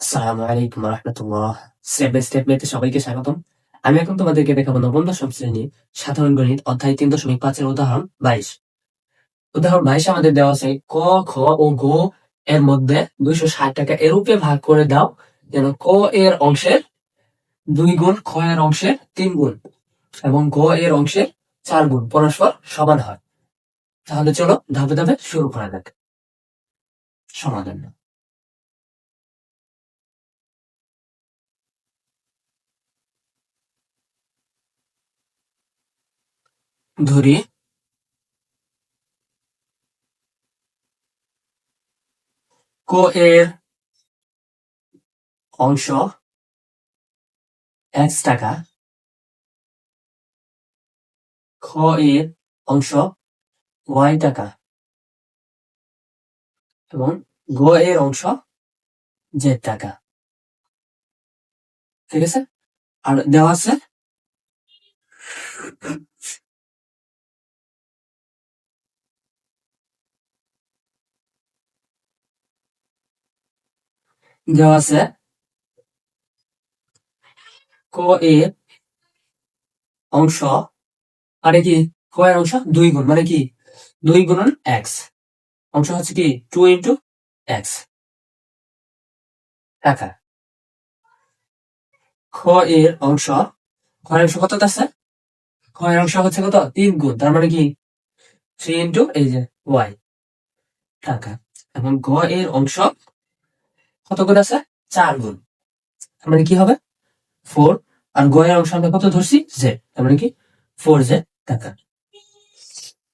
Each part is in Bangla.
আসসালামু আলাইকুম রহমতুল্লাহ। স্টেপ বাই স্টেপ মেতে সবাইকে স্বাগতম। আমি এখন তোমাদেরকে দেখাবো নবম দশম শ্রেণি সাধারণ গণিত অধ্যায় তিন দশমিক পাঁচের উদাহরণ বাইশ। উদাহরণ বাইশ আমাদের দেওয়া আছে, ক, খ ও গ এর মধ্যে দুইশো ষাট টাকা এরূপে ভাগ করে দাও, যেন ক এর অংশের দুই গুণ, খ এর অংশের তিন গুণ এবং গ এর অংশের চার গুণ পরস্পর সমান হয়। তাহলে চলো ধাপে ধাপে শুরু করা যাক। সমাধান। ধরি। কো এর অংশ এক্স টাকা। খ এর অংশ ওয়াই টাকা। এবং গ এর অংশ জেড টাকা। ঠিক আছে? আর দেওয়া আছে? দেওয়া আছে। ক এর অংশ মানে কি? ক এর অংশ দুই গুণ মানে কি? দুই গুণন এক্স অংশ হচ্ছে কি? টু ইন্টু এক্স টাকা খ এর অংশ, খ এর অংশ কত আছে? খ এর অংশ হচ্ছে কত? তিন গুণ, তার মানে কি? থ্রি ইন্টু এই যে ওয়াই টাকা এবং গ এর অংশ কত করে আছে? চার গুণ তার মানে কি হবে? ফোর আর গ এর অংশ আমরা কত ধরছি? জেড তার মানে কি? ফোর জেড টাকা।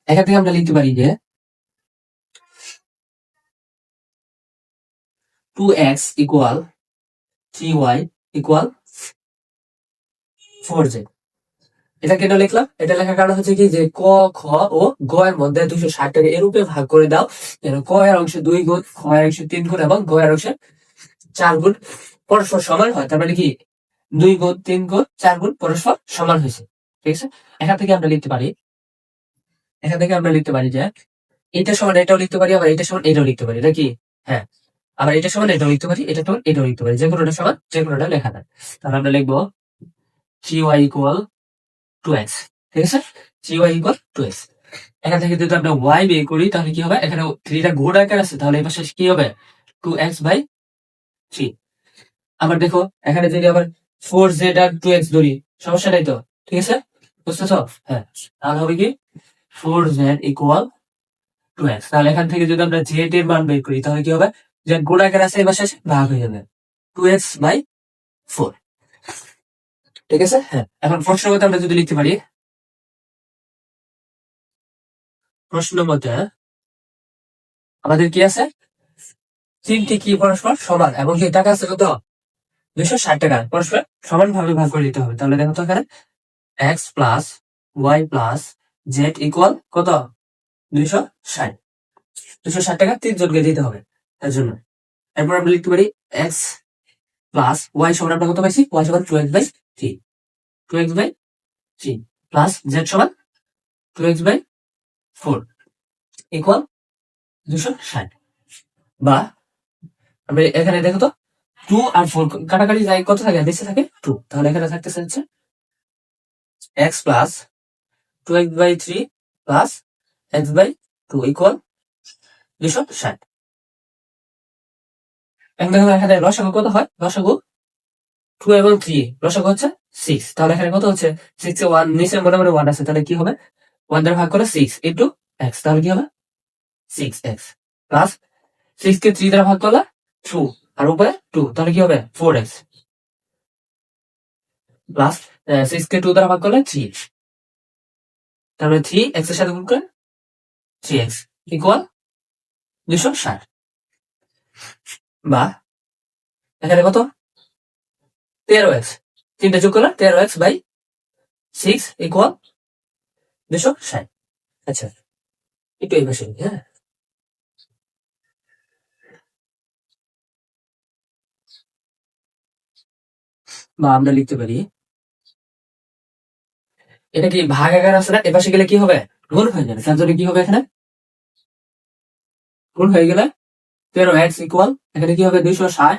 এখান থেকে আমরা লিখতে পারি যে two x equal three y equal four z এটা কেন লিখলাম? এটা লেখার কারণ হচ্ছে কি যে ক, খ ও গ এর মধ্যে দুইশো ষাট টাকা এরূপে ভাগ করে দাও। যেন ক এর অংশে দুই গুণ, খ এর অংশে তিন গুণ এবং গ এর অংশে চার গুণ পরস্পর সমান হয়। তার মানে কি? দুই গুণ, তিন গুণ, চার গুণ পরস্পর সমান হয়েছে। ঠিক আছে? এখান থেকে আমরা লিখতে পারি, এখান থেকে আমরা লিখতে পারি যে এটা সমান এটাও লিখতে পারি, আবার এটা সমান এটাও লিখতে পারি। নাকি হ্যাঁ। আবার এটা সমান এটাও লিখতে পারি, এটা সমান এটাও লিখতে পারি। যে কোনোটা সমান যে কোনোটা লেখা যায়। তাহলে আমরা লিখব three y equal two x ঠিক আছে? Three y equal two x এখান থেকে যদি আমরা ওয়াই বের করি, তাহলে কি হবে? এখানে থ্রিটা গোড আকার আছে। তাহলে এই পাশে কি হবে? টু এক্স বাই থ্রি আবার দেখো, এখানে যদি আবার ফোর জেড আর টু এক্স ধরি, সমস্যা নাই তো? ঠিক আছে? বুঝতেছ? হ্যাঁ। তাহলে হবে কি? Four z equal two x তাহলে এখান থেকে যদি আমরা জেড এর মান বের করি, তাহলে কি হবে? যে গোড আছে পাশে এসে ভাগ হয়ে যাবে। টু এক্স বাই ফোর ঠিক আছে? হ্যাঁ। এখন প্রশ্ন মতে আমরা যদি লিখতে পারি, প্রশ্ন মতে আমাদের কি আছে? তিনটি কি পরস্পর সমান? এবং কি টাকা আছে কত? দুইশো ষাট টাকা। পরস্পর সমান ভাবে ভাগ করে দিতে হবে। তাহলে দেখো তো এখানে x plus y plus z equal কত? দুইশো ষাট। দুইশো ষাট টাকা তিনজনকে দিতে হবে। তার জন্য এরপর আমরা লিখতে পারি এক্স প্লাস ওয়াই সমান আমরা কত পাইছি? ওয়াই সমান two x by three two x by three plus z সমান two x by four equal দুশো ষাট। বা এখানে দেখো তো টু আর ফোর কাটাকাটি যায় কত থাকে? বেঁচে থাকে টু তাহলে এখানে থাকতেছে হচ্ছে x plus two x by three plus x by two equal দুশো ষাট। এখন এখানে রসাগু কত হয়? রসাগু টু এবং থ্রি রসাগু হচ্ছে সিক্স তাহলে এখানে কত হচ্ছে? সিক্স এ ওয়ান নিচে মোটামুটি ওয়ান আছে। তাহলে কি হবে? ওয়ান দ্বারা ভাগ করে সিক্স ইন্টু এক্স তাহলে কি হবে? সিক্স এক্স প্লাস সিক্স কে থ্রি দ্বারা ভাগ করলে টু আর উপরে টু তাহলে কি হবে? ফোর এক্স প্লাস সিক্স কে টু দ্বারা ভাগ করলে থ্রি তারপরে থ্রি এক্সের সাথে গুণ করে থ্রি এক্স ইকুয়াল দুশো ষাট। বা, এখানে কত? তেরো এক্স তিনটা যোগ করলে তেরো এক্স বাই সিক্স ইকুয়াল দুশো ষাট। আচ্ছা একটু এই পাশে হ্যাঁ। বা আমরা লিখতে পারি। এটা কি ভাগ আকার আছে না? এপাশে গেলে কি হবে? গুণ হয়ে যাবে। জন্য কি হবে এখানে? গুণ হয়ে গেলে তেরো এক্স ইকুয়াল এখানে কি হবে? দুইশো ষাট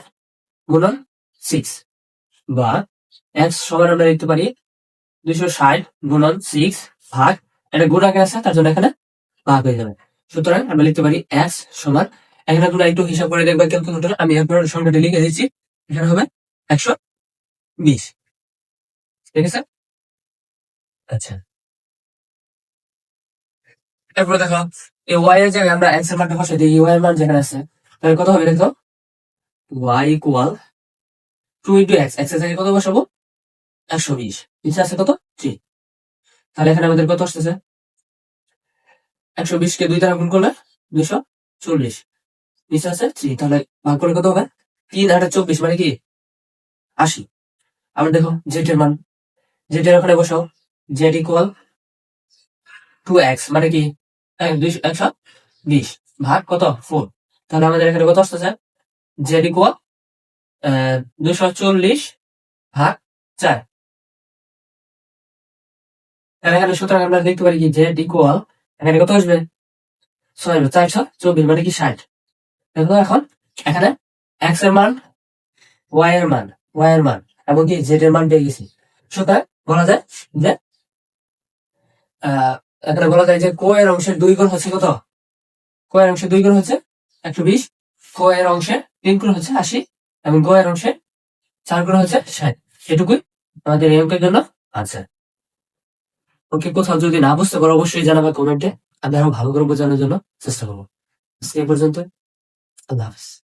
গুণন সিক্স বা এক্স সমান আমরা লিখতে পারি দুইশো ষাট গুণন সিক্স ভাগ, এটা গুণ আগে আছে, তার জন্য এখানে ভাগ হয়ে যাবে। সুতরাং আমরা লিখতে পারি এক্স সমান, এখানে তোমরা একটু হিসাব করে দেখবে ক্যালকুলেটর আমি একবার সংখ্যাটা লিখে দিচ্ছি। এখানে হবে একশো বিশ। ঠিক আছে? আচ্ছা। এরপরে দেখো, এই ওয়াই এর জায়গায় আমরা এক্সের মানটা বসে দিই ওয়াই এর মান যেখানে আছে। তাহলে কত হবে দেখো y equal two into x এক্সের জায়গায় কত বসাবো? একশো বিশ। নিচে আছে কত? থ্রি তাহলে এখানে আমাদের কত আসতেছে? একশো বিশ কে দুই দ্বারা গুণ করলে দুইশো চল্লিশ। নিচে আছে থ্রি তাহলে ভাগ করে কত হবে? তিন আটা চব্বিশ মানে কি? আশি। আবার দেখো জেড এর মান। জেড এর ওখানে বসাও। জেড ইকুয়াল টু এক্স মানে কি? একশো বিশ। ভাগ কত? ফোর তাহলে আমাদের এখানে কত আসতেছে? জেড ইকুয়াল দুশো চল্লিশ ভাগ চার। তাহলে এখানে সুতরাং আমরা দেখতে পারি কি জেড ইকুয়াল এখানে কত আসবে? ছয় চারশো চব্বিশ মানে কি ষাট। দেখো এখন, এখানে এক্সের মান ওয়াই এর মান ওয়াই এর মান। এবং কি জেড এর মান পেয়ে গেছি। সুতরাং বলা যায় যে এখানে বলা যায় যে কো এর অংশের দুই গুণ হচ্ছে কত? কো এর অংশের দুই গুণ হচ্ছে একশো বিশ কো এর অংশের তিন গুণ হচ্ছে আশি, এবং গো এর অংশের চার গুণ হচ্ছে ষাট। এটুকুই আমাদের এই অঙ্কের জন্য আছে ওকে কোথাও যদি না বুঝতে পারো, অবশ্যই জানাবে কমেন্টে আমি আরও ভালো করে বোঝানোর জন্য চেষ্টা করব। আজকে পর্যন্ত আল্লাহ হাফিজ।